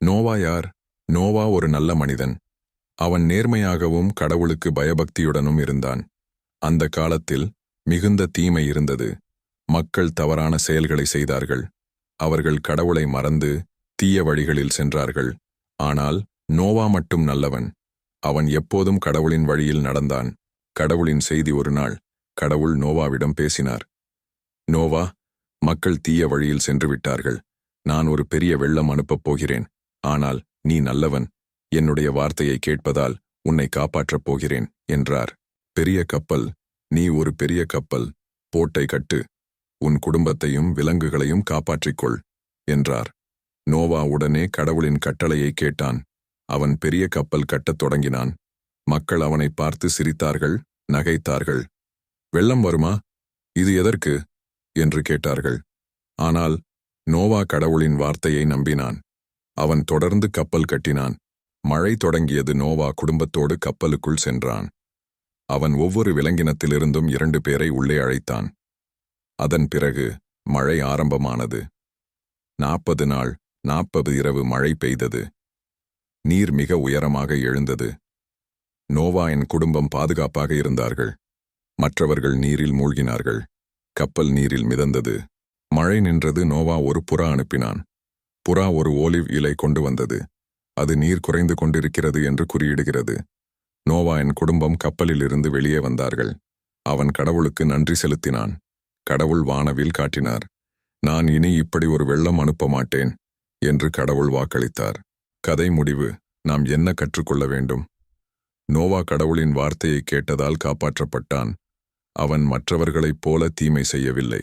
நோவா யார்? நோவா ஒரு நல்ல மனிதன். அவன் நேர்மையாகவும் கடவுளுக்கு பயபக்தியுடனும் இருந்தான். அந்த காலத்தில் மிகுந்த தீமை இருந்தது. மக்கள் தவறான செயல்களை செய்தார்கள். அவர்கள் கடவுளை மறந்து தீய வழிகளில் சென்றார்கள். ஆனால் நோவா மட்டும் நல்லவன். அவன் எப்போதும் கடவுளின் வழியில் நடந்தான். கடவுளின் செய்தி ஒரு நாள் கடவுள் நோவாவிடம் பேசினார். நோவா மக்கள் தீய வழியில் சென்று விட்டார்கள். நான் ஒரு பெரிய வெள்ளம் அனுப்பப் போகிறேன். ஆனால் நீ நல்லவன். என்னுடைய வார்த்தையை கேட்பதால் உன்னை காப்பாற்றப் போகிறேன் என்றார். பெரிய கப்பல் நீ ஒரு பெரிய கப்பல் போட்டை கட்டு உன் குடும்பத்தையும் விலங்குகளையும் காப்பாற்றிக்கொள் என்றார். நோவா உடனே கடவுளின் கட்டளையை கேட்டான். அவன் பெரிய கப்பல் கட்டத் தொடங்கினான். மக்கள் அவனை பார்த்து சிரித்தார்கள் நகைத்தார்கள். வெள்ளம் வருமா? இது எதற்கு? என்று கேட்டார்கள். ஆனால் நோவா கடவுளின் வார்த்தையை நம்பினான். அவன் தொடர்ந்து கப்பல் கட்டினான். மழை தொடங்கியது நோவா குடும்பத்தோடு கப்பலுக்குள் சென்றான். அவன் ஒவ்வொரு விலங்கினத்திலிருந்தும் இரண்டு பேரை உள்ளே அழைத்தான். அதன் பிறகு மழை ஆரம்பமானது. நாற்பது நாள் நாற்பது இரவு மழை பெய்தது. நீர் மிக உயரமாக எழுந்தது. நோவா என் குடும்பம் பாதுகாப்பாக இருந்தார்கள். மற்றவர்கள் நீரில் மூழ்கினார்கள். கப்பல் நீரில் மிதந்தது. மழை நின்றது நோவா ஒரு புறா அனுப்பினான். புறா ஒரு ஓலிவ் இலை கொண்டு வந்தது. அது நீர் குறைந்து கொண்டிருக்கிறது என்று குறியிடுகிறது. நோவா என் குடும்பம் கப்பலிலிருந்து வெளியே வந்தார்கள். அவன் கடவுளுக்கு நன்றி செலுத்தினான். கடவுள் வானவில் காட்டினார். நான் இனி இப்படி ஒரு வெள்ளம் அனுப்ப மாட்டேன் என்று கடவுள் வாக்களித்தார். கதை முடிவு. நாம் என்ன கற்றுக்கொள்ள வேண்டும்? நோவா கடவுளின் வார்த்தையை கேட்டதால் காப்பாற்றப்பட்டான். அவன் மற்றவர்களைப் போல தீமை செய்யவில்லை.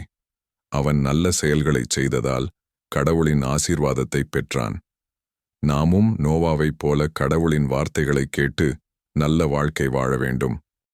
அவன் நல்ல செயல்களைச் செய்ததால் கடவுளின் ஆசீர்வாதத்தை பெற்றான். நாமும் நோவாவைப் போல கடவுளின் வார்த்தைகளைக் கேட்டு நல்ல வாழ்க்கை வாழ வேண்டும்.